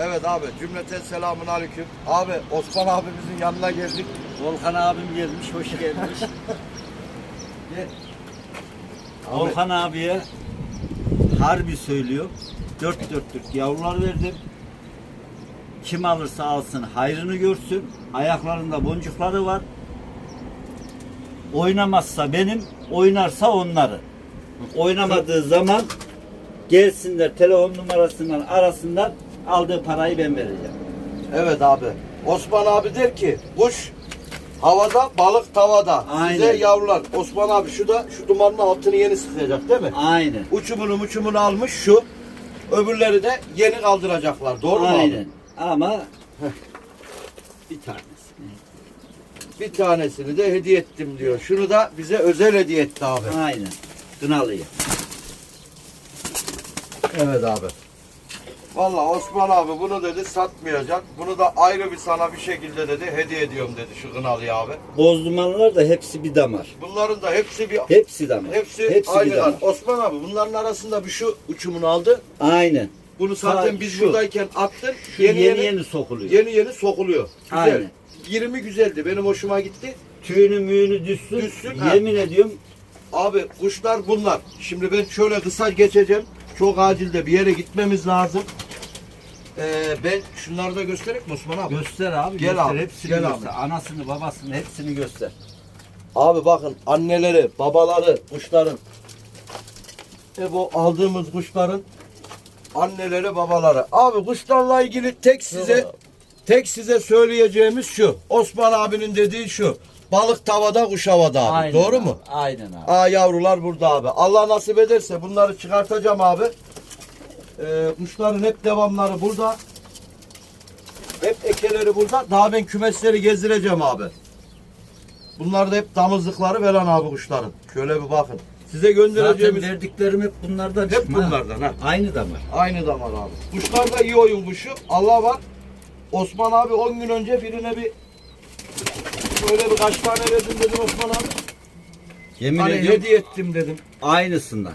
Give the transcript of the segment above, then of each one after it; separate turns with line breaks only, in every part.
Evet abi cümleten selamun aleyküm. Abi Osman abimizin yanına geldik.
Volkan abim gelmiş, hoş gelmiş.
Gel.
Volkan abiye harbi söylüyor. Dört dörtlük yavrular verdim. Kim alırsa alsın hayrını görsün. Ayaklarında boncukları var. Oynamazsa benim, oynarsa onları. Oynamadığı zaman gelsinler telefon numarasından arasınlar aldığı parayı ben vereceğim.
Evet abi. Osman abi der ki kuş havada balık tavada. Size
Aynen.
yavrular. Osman abi şu da şu dumanın altını yeni sıkacak değil mi?
Aynen.
Uçumunu muçumunu almış şu. Öbürleri de yeni kaldıracaklar. Doğru mu abi?
Aynen. Ama bir tanesi.
Bir tanesini de hediye ettim diyor. Şunu da bize özel hediye etti abi.
Aynen. Kınalı'ya.
Evet abi. Vallahi Osman abi bunu dedi satmayacak. Bunu da ayrı bir sana bir şekilde dedi hediye ediyorum dedi şu Kınalı'ya abi.
Bozdumanlar da hepsi bir damar.
Bunların da hepsi bir
Hepsi damar.
hepsi, aynı
bir damar.
Osman abi bunların arasında bir şu uçumunu aldı.
Aynen.
Bunu zaten
Ha,
biz
şu.
buradayken attın. Yeni
yeni
yeni,
yeni, sokuluyor.
yeni yeni sokuluyor. Güzel.
Aynen.
20 güzeldi. Benim hoşuma gitti.
Tüyünü müyünü düşsün.
Düşsün, ha.
Yemin ediyorum
Abi kuşlar bunlar. Şimdi ben şöyle kısa geçeceğim. Çok acilde bir yere gitmemiz lazım. Ee, ben şunları da göstereyim mi Osman abi?
göster abi.
Gel
göster.
abi,
Hepsini
gel
göster. Anasını babasını hepsini göster.
Abi bakın anneleri, babaları, kuşların. E bu aldığımız kuşların anneleri, babaları. Abi kuşlarla ilgili tek size tek size söyleyeceğimiz şu. Osman abinin dediği şu. Balık tavada, kuş havada abi.
Aynen
Doğru
abi,
mu?
Aynen abi.
Aa yavrular burada abi. Allah nasip ederse bunları çıkartacağım abi. Ee, kuşların hep devamları burada. Hep ekeleri burada. Daha ben kümesleri gezdireceğim abi. Bunlar da hep damızlıkları falan abi kuşların. Şöyle bir bakın. Size
Zaten
göndereceğimiz
verdiklerim hep bunlardan
hep
çıkma.
bunlardan ha.
Aynı damar.
Aynı damar abi. Kuşlar da iyi oyun kuşu. Allah var. Osman abi 10 gün önce birine bir böyle bir kaç tane verdim dedim Osman abi.
Yemin
Hani
ediyorum
hediye ettim dedim.
aynısından.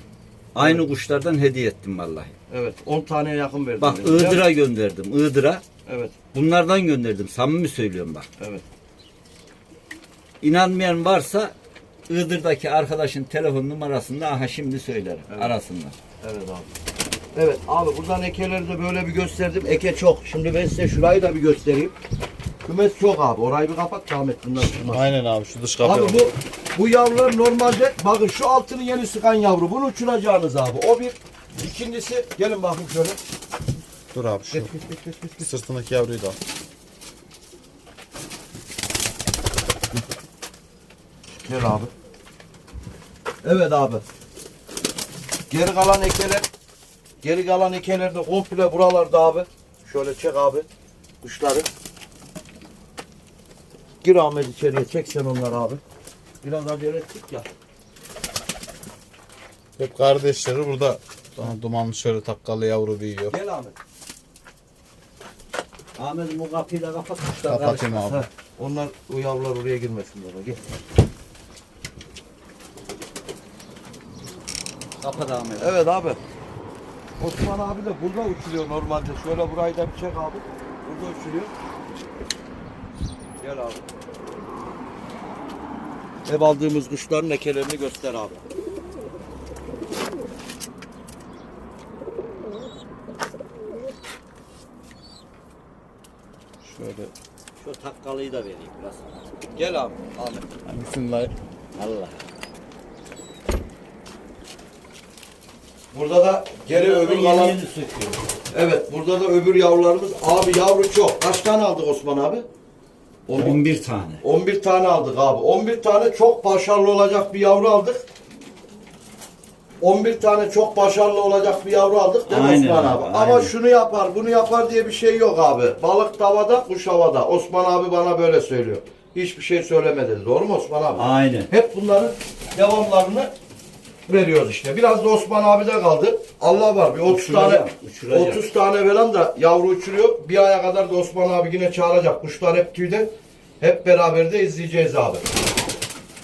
Aynı kuşlardan hediye ettim vallahi.
Evet 10 taneye yakın verdim.
Bak
dedim.
Iğdır'a gönderdim. Iğdır'a.
Evet.
Bunlardan gönderdim. Samimi söylüyorum bak.
Evet.
İnanmayan varsa Iğdır'daki arkadaşın telefon numarasını aha şimdi söylerim. Arasınlar.
Evet abi. Evet abi buradan ekeleri de böyle bir gösterdim. Eke çok. Şimdi ben size şurayı da bir göstereyim. Kümes çok abi. Orayı bir kapat Ahmet bunlar çıkmaz.
Aynen abi şu dış kapı.
Abi bu bu yavrular normalde bakın şu altını yeni sıkan yavru. Bunu uçuracağınız abi. O bir. İkincisi gelin bakın şöyle.
Dur abi şu
Geç geç geç geç. geç.
sırtındaki yavruyu da al.
Gel abi. Evet abi. Geri kalan ekeler geri kalan ekeler de komple buralarda abi. Şöyle çek abi kuşları. Gir Ahmet içeriye çek sen onları abi. Biraz acele ettik ya.
Hep kardeşleri burada. Daha dumanlı şöyle takkalı yavru büyüyor.
Gel Ahmet.
Ahmet'im o kapıyı da kapat. kuşlar
Kapatayım abi.
Ha, onlar o yavrular oraya girmesin baba. Gel.
Kapat Ahmet.
Evet abi. Osman abi de burada uçuruyor normalde. Şöyle burayı da bir çek abi. Burada uçuruyor. Gel abi. Ev aldığımız kuşların lekelerini göster abi.
Şöyle.
Şu takkalıyı da vereyim biraz.
Gel abi. Ahmet.
Hangisini la?
Allah.
Burada da geri öbür
yeni
kalan. Evet burada da öbür yavrularımız. Abi yavru çok. Kaç tane aldık Osman abi? 11.
11 tane.
11 tane aldık abi. 11 tane çok başarılı olacak bir yavru aldık. 11 tane çok başarılı olacak bir yavru aldık değil mi
Aynen
Osman
abi,
abi? Ama şunu yapar, bunu yapar diye bir şey yok abi. Balık tavada, kuş havada. Osman abi bana böyle söylüyor. Hiçbir şey söyleme dedi. Doğru mu Osman abi?
Aynen.
Hep bunların devamlarını veriyoruz işte. Biraz da Osman abi de kaldı. Allah var bir 30 tane
Uçuracağım, uçuracağım.
30 tane falan da yavru uçuruyor. Bir aya kadar da Osman abi yine çağıracak. Kuşlar hep tüyde. Hep beraber de izleyeceğiz abi.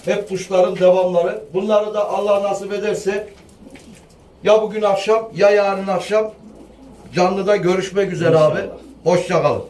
Hep kuşların devamları. Bunları da Allah nasip ederse ya bugün akşam ya yarın akşam canlıda görüşmek üzere abi. Hoşça kalın.